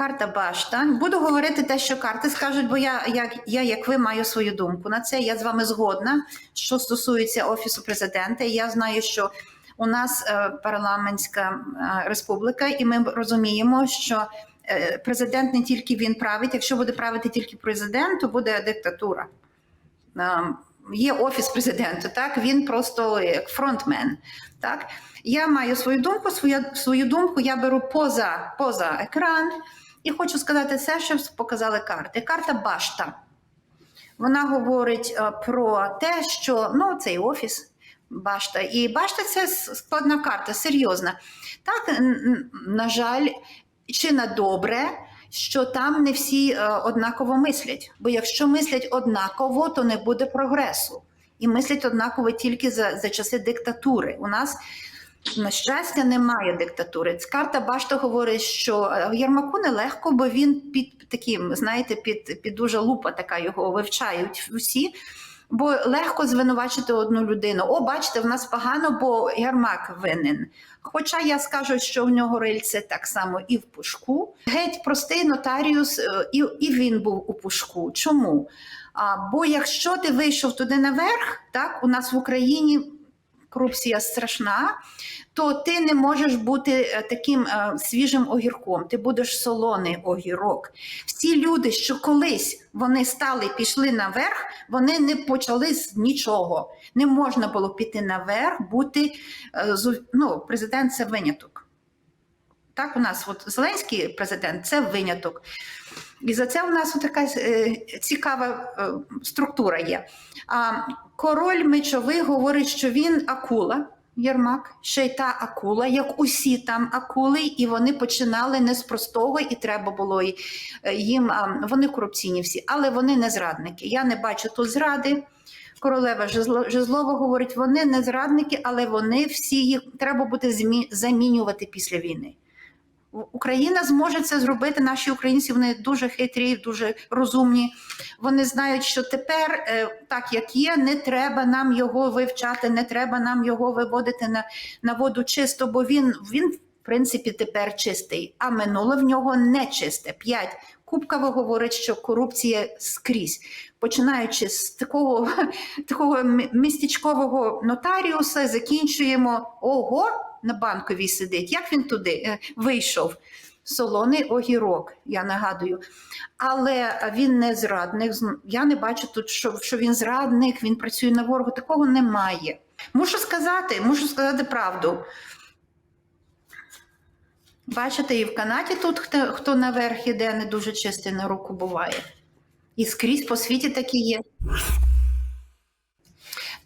Карта башта. Буду говорити те, що карти скажуть, бо я, як, я, як ви, маю свою думку на це. Я з вами згодна, що стосується Офісу президента. Я знаю, що у нас е, парламентська е, республіка, і ми розуміємо, що е, президент не тільки він править. Якщо буде правити тільки президент, то буде диктатура. Є офіс президента, так він просто як фронтмен. Так я маю свою думку. Свою, свою думку я беру поза, поза екран і хочу сказати все, що показали карти. Карта башта. Вона говорить е, про те, що ну цей офіс. Башта. І башта це складна карта, серйозна. Так, на жаль, чи на добре, що там не всі е, однаково мислять. Бо якщо мислять однаково, то не буде прогресу. І мислять однаково тільки за, за часи диктатури. У нас, на щастя, немає диктатури. Карта Башта говорить, що е, Єрмаку нелегко, бо він під таким, знаєте, під, під дуже лупа така його вивчають всі. Бо легко звинувачити одну людину. О, бачите, в нас погано, бо Ярмак винен. Хоча я скажу, що в нього рильце так само і в пушку. Геть простий нотаріус, е, і, і він був у пушку. Чому? А, бо якщо ти вийшов туди наверх, так у нас в Україні корупція страшна, то ти не можеш бути е, таким е, свіжим огірком. Ти будеш солоний огірок. Всі люди, що колись вони стали пішли наверх, вони не почали з нічого. Не можна було піти наверх, бути е, ну, президент це виняток. Так, у нас от Зеленський президент це виняток. І за це у нас така е, цікава е, структура є. Король мечовий говорить, що він акула. Єрмак, ще й та акула, як усі там акули, і вони починали не з простого, і треба було е, їм. Вони корупційні всі, але вони не зрадники. Я не бачу тут зради. Королева Жезло- Жезлова говорить, вони не зрадники, але вони всі їх треба буде замінювати після війни. Україна зможе це зробити. Наші українці вони дуже хитрі, дуже розумні. Вони знають, що тепер, е, так як є, не треба нам його вивчати, не треба нам його виводити на, на воду чисто, бо він, він, в принципі, тепер чистий, а минуле в нього не чисте. П'ять. Кубкова говорить, що корупція скрізь, починаючи з такого, такого містечкового нотаріуса, закінчуємо ого, на банковій сидить. Як він туди е, вийшов? Солоний огірок, я нагадую. Але він не зрадник. Я не бачу тут, що, що він зрадник, він працює на ворогу. Такого немає. Мушу сказати, мушу сказати правду. Бачите, і в Канаді тут хто, хто наверх іде, не дуже чистий на руку буває. І скрізь по світі такі є.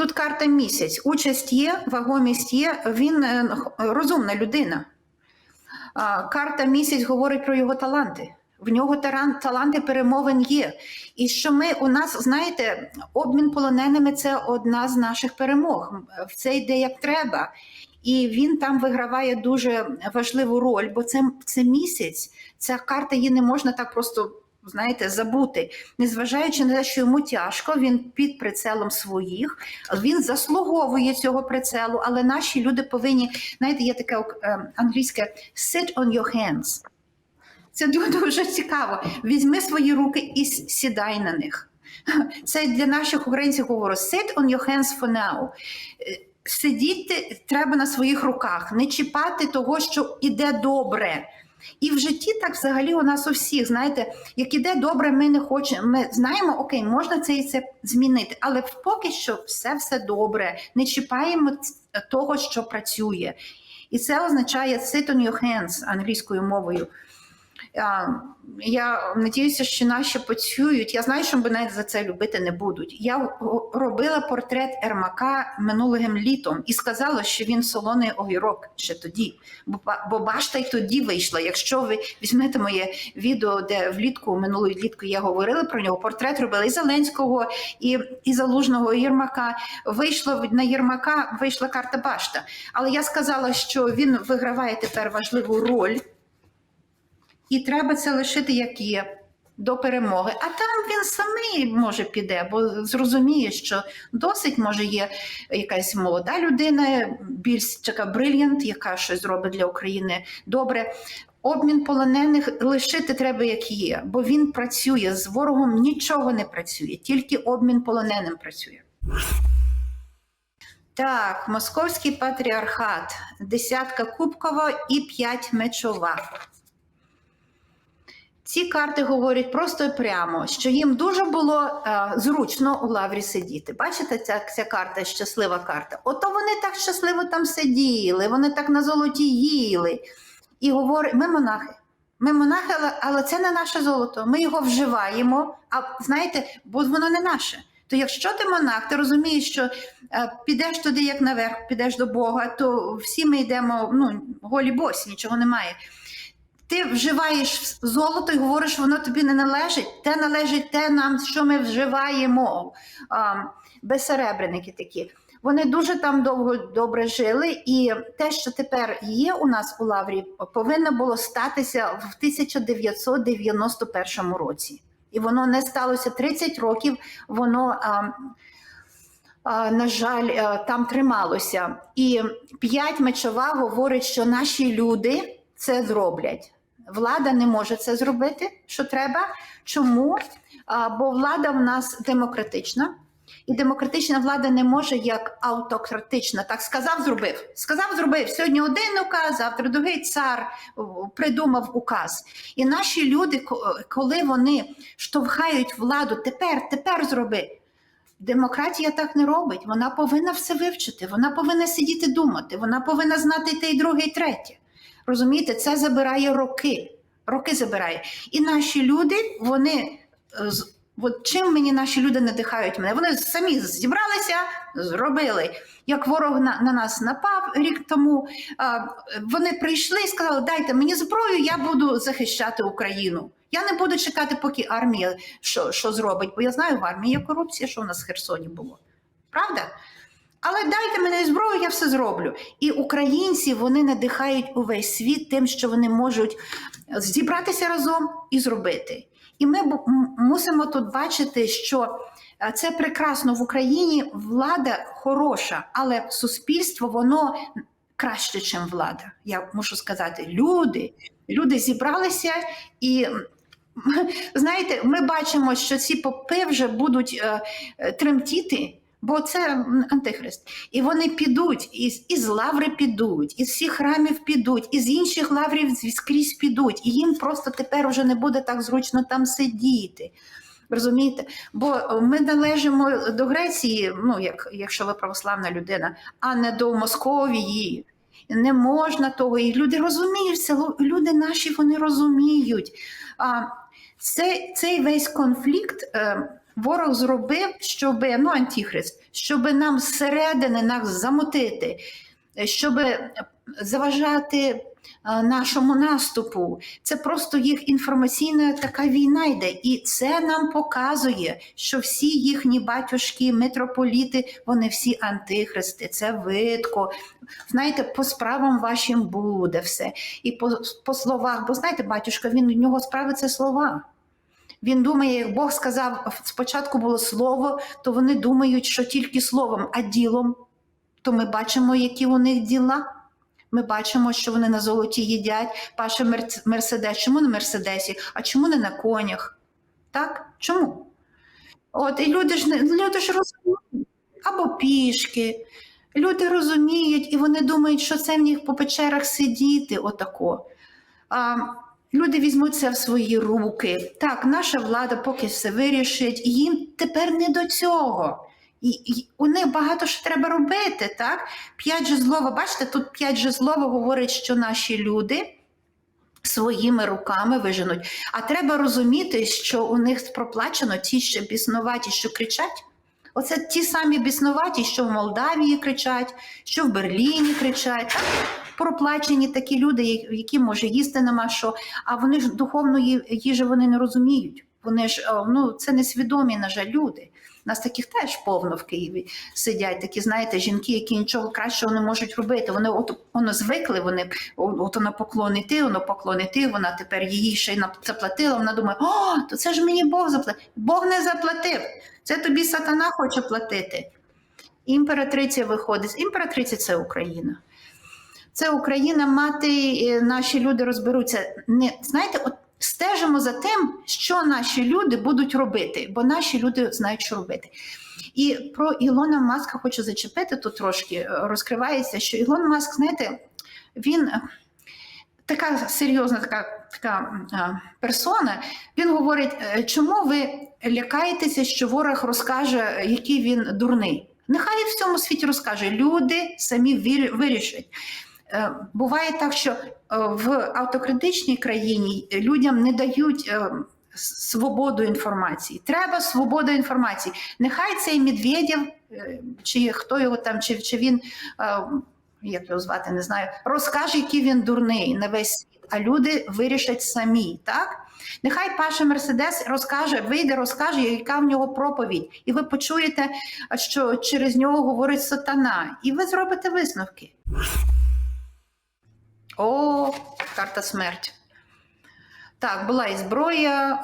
Тут карта місяць. Участь є, вагомість є, він е, розумна людина. Карта місяць говорить про його таланти. В нього таланти перемовин є. І що ми у нас, знаєте, обмін полоненими це одна з наших перемог. Це йде як треба. І він там виграває дуже важливу роль, бо це, це місяць. Ця карта її не можна так просто. Знаєте, забути, незважаючи на те, що йому тяжко, він під прицелом своїх, він заслуговує цього прицелу, але наші люди повинні, знаєте, є таке е, англійське sit on your hands. Це дуже, дуже цікаво. Візьми свої руки і сідай на них. Це для наших українців говорю sit on your hands for now. Е, Сидіти треба на своїх руках, не чіпати того, що іде добре. І в житті так взагалі у нас у всіх, знаєте, як іде добре, ми не хочемо. Ми знаємо, окей, можна це і це змінити, але поки що все все добре. Не чіпаємо того, що працює. І це означає sit on your hands англійською мовою. Я надіюся, що наші почують. Я знаю, що мене за це любити не будуть. Я робила портрет Ермака минулим літом і сказала, що він солоний огірок ще тоді. Бо, башта й тоді вийшла. Якщо ви візьмете моє відео, де влітку, минулої влітку я говорила про нього, портрет робила і Зеленського, і, і Залужного, Єрмака. Вийшло на Єрмака, вийшла карта башта. Але я сказала, що він виграває тепер важливу роль. І треба це лишити як є до перемоги. А там він самий може піде, бо зрозуміє, що досить може є якась молода людина, більш така брильянт, яка щось зробить для України добре. Обмін полонених лишити треба як є, бо він працює з ворогом, нічого не працює, тільки обмін полоненим працює. Так, московський патріархат, десятка кубкова і п'ять мечова. Ці карти говорять просто і прямо, що їм дуже було е, зручно у лаврі сидіти. Бачите, ця, ця карта щаслива карта. Ото вони так щасливо там сиділи, вони так на золоті їли. І говорять, ми монахи. Ми монахи, але це не наше золото. Ми його вживаємо. А знаєте, бо воно не наше. То якщо ти монах, ти розумієш, що е, підеш туди, як наверх, підеш до Бога, то всі ми йдемо ну, голі босі, нічого немає. Ти вживаєш золото і говориш, воно тобі не належить. Те належить те нам, що ми вживаємо. Безсеребреники такі. Вони дуже там довго добре жили, і те, що тепер є у нас у Лаврі, повинно було статися в 1991 році. І воно не сталося 30 років, воно, а, а, на жаль, а, там трималося. І п'ять мечова говорить, що наші люди це зроблять. Влада не може це зробити, що треба. Чому? Бо влада в нас демократична. І демократична влада не може як автократична. Так сказав, зробив. Сказав, зробив. Сьогодні один указ, завтра другий цар придумав указ. І наші люди, коли вони штовхають владу, тепер, тепер зроби. Демократія так не робить. Вона повинна все вивчити, вона повинна сидіти думати, вона повинна знати те, і друге, і третє. Розумієте, це забирає роки. Роки забирає. І наші люди, вони е, От чим мені наші люди надихають мене? Вони самі зібралися, зробили. Як ворог на, на нас напав рік тому, а, вони прийшли і сказали: дайте мені зброю, я буду захищати Україну. Я не буду чекати, поки армія що, що зробить, бо я знаю, в армії є корупція, що в нас в Херсоні було. Правда? Але дайте мені зброю, я все зроблю. І українці вони надихають увесь світ тим, що вони можуть зібратися разом і зробити. І ми мусимо тут бачити, що е, це прекрасно в Україні влада хороша, але суспільство воно краще, ніж влада. Я можу сказати, люди, люди зібралися і. Знаєте, ми бачимо, що ці попи вже будуть е, е, тремтіти, бо це антихрист. І вони підуть, із, із лаври підуть, із всіх храмів підуть, із інших лаврів скрізь підуть. І їм просто тепер вже не буде так зручно там сидіти. Розумієте? Бо е, ми належимо до Греції, ну як, якщо ви православна людина, а не до Московії. Не можна того. І люди розуміють це, люди наші вони розуміють. А цей, цей весь конфлікт е, ворог зробив, щоб ну, антихрист, щоб нам зсередини нас замутити, щоб заважати е, нашому наступу. Це просто їх інформаційна така війна йде. І це нам показує, що всі їхні батюшки, митрополіти, вони всі антихристи. Це видко. Знаєте, по справам вашим буде все. І по, по словах, бо знаєте, батюшка, він у нього справи це слова. Він думає, як Бог сказав, спочатку було слово, то вони думають, що тільки словом, а ділом. То ми бачимо, які у них діла. Ми бачимо, що вони на золоті їдять, паше Мерседес. Чому на Мерседесі? А чому не на конях? Так? Чому? От, і люди ж, люди ж розуміють. Або пішки. Люди розуміють, і вони думають, що це в них по печерах сидіти, отако. А, люди візьмуть це в свої руки. Так, наша влада поки все вирішить, їм тепер не до цього. І, і у них багато що треба робити, так? П'ять жезлова, бачите, тут п'ять жезлова говорить, що наші люди своїми руками виженуть. А треба розуміти, що у них проплачено ті ще біснуваті, що кричать. Оце ті самі біснуваті, що в Молдавії кричать, що в Берліні кричать. Так? Проплачені такі люди, які може їсти нема що, а вони ж духовної їжі вони не розуміють. Вони ж ну це несвідомі, на жаль, люди. Нас таких теж повно в Києві сидять. Такі, знаєте, жінки, які нічого кращого не можуть робити. Вони от воно звикли, вони от вона поклон іти, воно поклон іти, вона тепер її ще й заплатила. Вона думає, о, то це ж мені Бог заплатив. Бог не заплатив. Це тобі сатана хоче платити. Імператриця виходить. Імператриця це Україна. Це Україна, мати, наші люди розберуться. Не знаєте, от стежимо за тим, що наші люди будуть робити, бо наші люди знають, що робити. І про Ілона Маска хочу зачепити тут трошки. Розкривається, що Ілон Маск, знаєте, він е, така серйозна така, така е, персона. Він говорить, е, чому ви лякаєтеся, що ворог розкаже, який він дурний. Нехай в цьому світі розкаже. Люди самі вирішать. Е, Буває так, що е, в автократичній країні людям не дають е, свободу інформації. Треба свобода інформації. Нехай цей Медведєв, чи хто його там, чи, чи він, як його звати, не знаю, розкаже, який він дурний на весь світ, а люди вирішать самі. так? Нехай Паша Мерседес розкаже, вийде, розкаже, яка в нього проповідь, і ви почуєте, що через нього говорить сатана, і ви зробите висновки. О, карта смерть. Так, була і зброя,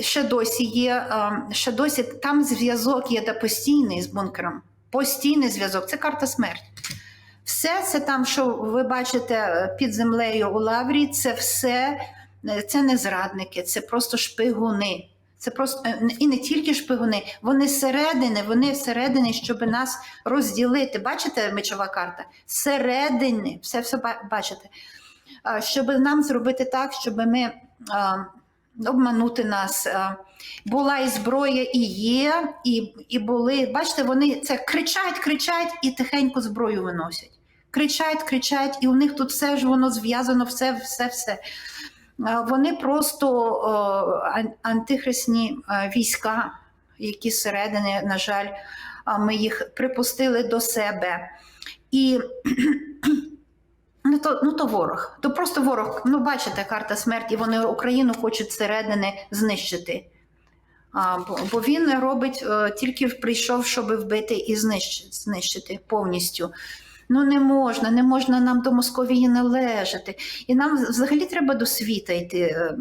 ще досі є, ще досі там зв'язок є та постійний з бункером. Постійний зв'язок це карта смерть. Все це там, що ви бачите е, під землею у лаврі, це все е, це не зрадники, це просто шпигуни. Це просто е, і не тільки шпигуни, вони зсередини, вони всередині, щоб нас розділити. Бачите, мечова карта? Зсередини, все все бачите. Щоб нам зробити так, щоб ми обманути нас. Була і зброя, і є, і, і були. Бачите, вони це кричать, кричать і тихенько зброю виносять. Кричать, кричать, і у них тут все ж воно зв'язано, все, все, все. А, Вони просто о, ан- антихристні а, війська, які зсередини, на жаль, ми їх припустили до себе. І ну то, ну то ворог, то просто ворог. Ну, бачите, карта смерті, вони Україну хочуть зсередини знищити. Бо, він робить е, тільки прийшов, щоб вбити і знищити повністю. Ну не можна, не можна нам до Московії належати. І нам взагалі треба до світа йти. е.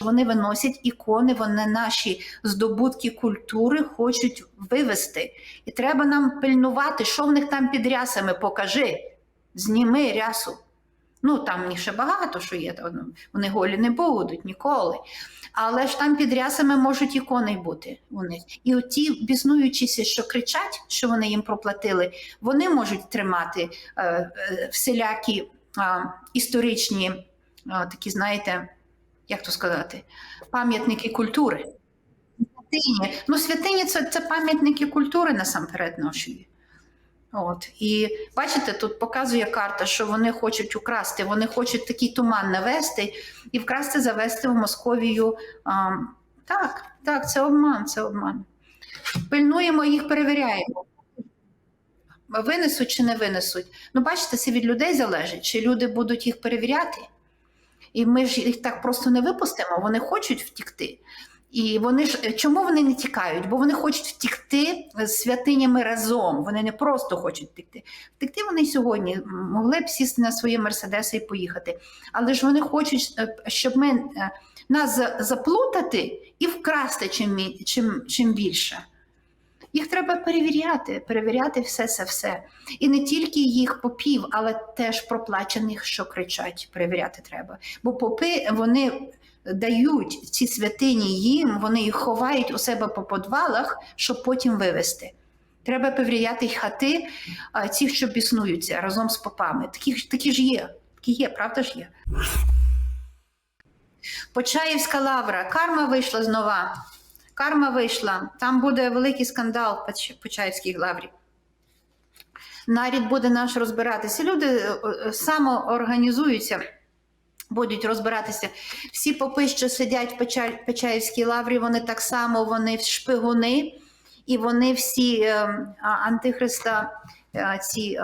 Вони виносять ікони, вони наші здобутки культури хочуть вивести. І треба нам пильнувати, що в них там під рясами. Покажи, зніми рясу. Ну там ще багато що є. Вони голі не будуть ніколи. Але ж там під рясами можуть ікони бути у них. І оті біснуючіся, що кричать, що вони їм проплатили, вони можуть тримати е, е, всілякі е, історичні, е, такі, знаєте, як то сказати, пам'ятники культури. Святині. Ну, святині це, це пам'ятники культури насамперед нашої. От. І бачите, тут показує карта, що вони хочуть украсти, вони хочуть такий туман навести і вкрасти, завести в Московію. А, так, так, це обман, це обман. Пильнуємо їх, перевіряємо. Винесуть чи не винесуть. Ну, бачите, це від людей залежить, чи люди будуть їх перевіряти. І ми ж їх так просто не випустимо, вони хочуть втікти. І вони ж чому вони не тікають? Бо вони хочуть втікти з святинями разом. Вони не просто хочуть втекти. Втекти вони сьогодні могли б сісти на свої мерседеси і поїхати. Але ж вони хочуть, е, щоб ми е, нас заплутати і вкрасти чим, чим, чим більше. Їх треба перевіряти, перевіряти все це все. І не тільки їх попів, але теж проплачених, що кричать, перевіряти треба. Бо попи вони дають ці святині їм, вони їх ховають у себе по подвалах, щоб потім вивезти. Треба перевіряти хати, ці, що біснуються разом з попами. Такі, такі ж є, такі є, правда ж є. Почаївська лавра, карма вийшла знова. Карма вийшла. Там буде великий скандал в Поч- Почаївській лаврі. Нарід буде наш розбиратися. Люди е, е, самоорганізуються, будуть розбиратися. Всі попи, що сидять в Печаївській лаврі, вони так само вони шпигуни, і вони всі е, антихриста, е, ці.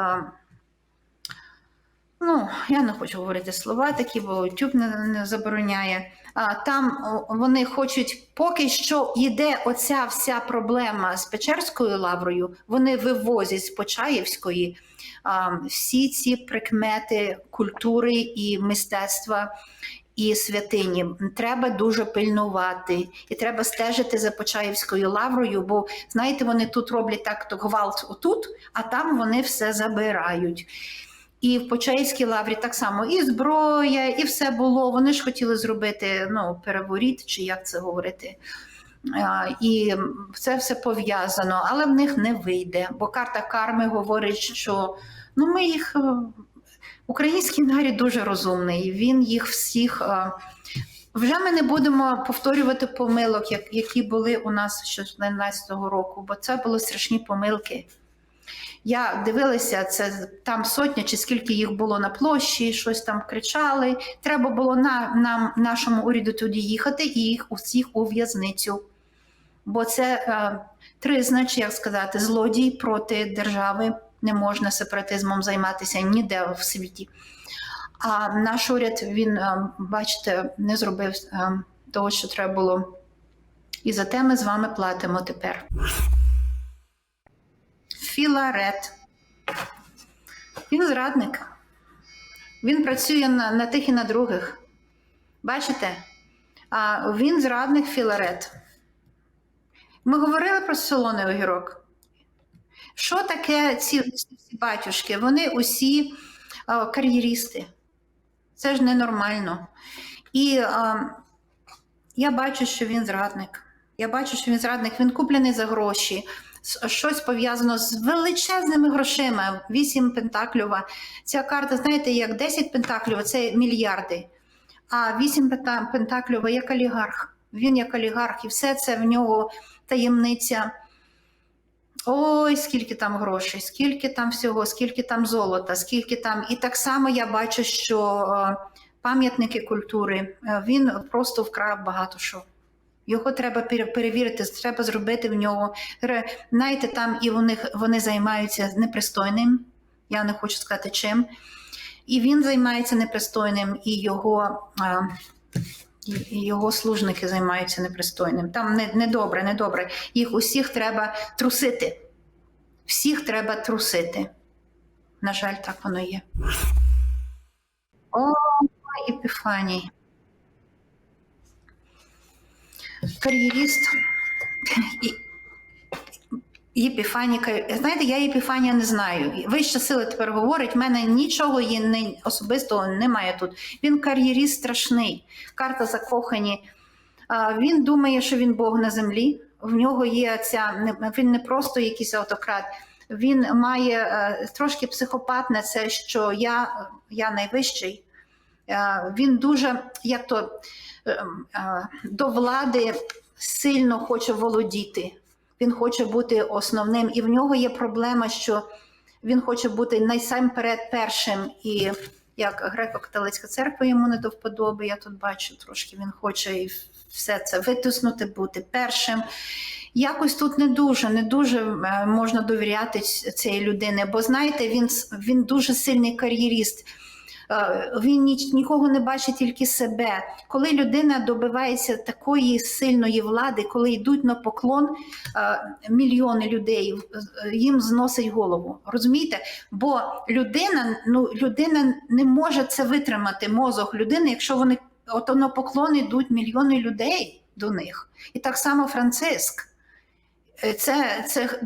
Ну, я не хочу говорити слова такі, бо YouTube не, не забороняє. А, там вони хочуть, поки що йде оця вся проблема з Печерською лаврою, вони вивозять з Почаївської а, всі ці прикмети культури і мистецтва. І святині треба дуже пильнувати, і треба стежити за Почаївською лаврою, бо знаєте, вони тут роблять так, то гвалт отут, а там вони все забирають. І в Почаївській лаврі так само і зброя, і все було. Вони ж хотіли зробити ну, переворіт, чи як це говорити. І це все пов'язано, але в них не вийде, бо карта карми говорить, що ну, ми їх. е, Український нарід дуже розумний. Він їх всіх. е, Вже ми не будемо повторювати помилок, які були у нас з 11-го року, бо це були страшні помилки. Я дивилася, це там сотня чи скільки їх було на площі, щось там кричали. Треба було на, нам, нашому уряду туди їхати і їх усіх у в'язницю. Бо це е, тризнач, як сказати, злодій проти держави. Не можна сепаратизмом займатися ніде в світі. А наш уряд, він, е, бачите, не зробив е, того, що треба було. І за те ми з вами платимо тепер. Філарет. Він зрадник. Він працює на, на тих і на других. Бачите? А він зрадник Філарет. Ми говорили про солоний огірок. Що таке ці, всі батюшки? Вони усі а, кар'єристи. Це ж ненормально. І а, я бачу, що він зрадник. Я бачу, що він зрадник, він куплений за гроші. Щось пов'язано з величезними грошима. Вісім пентакльова. Ця карта, знаєте, як 10 пентаклів це мільярди. А вісім пента- пентакльова як олігарх. Він як олігарх, і все це в нього таємниця. Ой, скільки там грошей, скільки там всього, скільки там золота, скільки там. І так само я бачу, що е, пам'ятники культури е, він просто вкрав багато що. Його треба перевірити, треба зробити в нього. Знаєте, там і вони, вони займаються непристойним. Я не хочу сказати чим. І він займається непристойним, і його, і його служники займаються непристойним. Там не, не добре, не добре. Їх усіх треба трусити. Всіх треба трусити. На жаль, так воно є. О, Епіфаній. Кар'єріст. І- Єпіфаніка, знаєте, я Єпіфанія не знаю. Вища сила тепер говорить, в мене нічого є не, особистого немає тут. Він кар'єріст страшний, карта закохані. Він думає, що він Бог на землі. В нього є ця він не просто якийсь автократ. Він має е, трошки психопатне, це що я, я найвищий. Е, Він дуже як то до влади сильно хоче володіти. Він хоче бути основним, і в нього є проблема, що він хоче бути найсамперед першим. І як греко-католицька церква йому не до вподоби, я тут бачу трошки, він хоче і все це витиснути, бути першим. Якось тут не дуже, не дуже е, можна довіряти цієї людини, бо знаєте, він, він дуже сильний кар'єріст. Е, Він ні, нікого не бачить тільки себе. Коли людина добивається такої сильної влади, коли йдуть на поклон е, мільйони людей, е, їм зносить голову. Розумієте? Бо людина, ну, людина не може це витримати, мозок людини, якщо вони от на поклон йдуть мільйони людей до них. І так само Франциск. Е, Це, це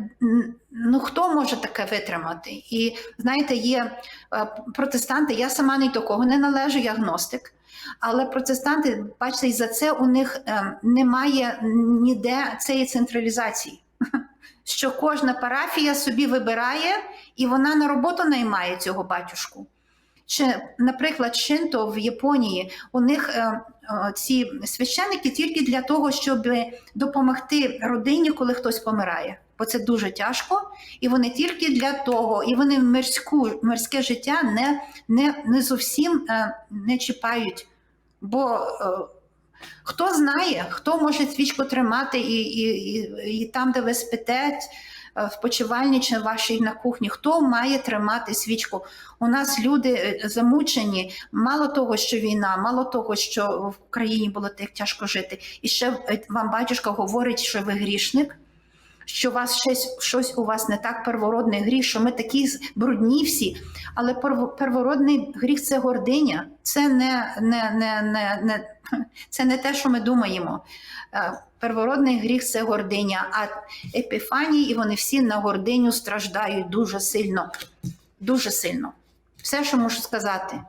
ну хто може таке витримати? І знаєте, є е, протестанти. Я сама ні до кого не належу, я гностик. Але протестанти, бачите, і за це у них е, немає ніде цієї централізації. Що кожна парафія собі вибирає і вона на роботу наймає цього батюшку. Чи, наприклад, Шинто в Японії у них е, е, ці священники тільки для того, щоб допомогти родині, коли хтось помирає. Бо це дуже тяжко, і вони тільки для того, і вони мирську, мирське життя не, не, не зовсім е, не чіпають. Бо хто знає, хто може свічку тримати і, і, і, і там, де ви спите, в почивальні чи вашій на кухні, хто має тримати свічку? У нас люди е, замучені. Мало того, що війна, мало того, що в Україні було так тяжко жити. І ще е, вам батюшка говорить, що ви грішник. Що вас щось, щось у вас не так первородний гріх, що ми такі брудні всі. Але первородний гріх це гординя, це не, не, не, не, не, це не те, що ми думаємо. Е, Первородний гріх це гординя, а епіфанії, і вони всі на гординю страждають дуже сильно. Дуже сильно. Все, що можу сказати.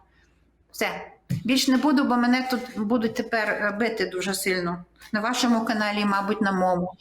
Все. Більш не буду, бо мене тут будуть тепер е, бити дуже сильно. На вашому каналі, мабуть, на моєму.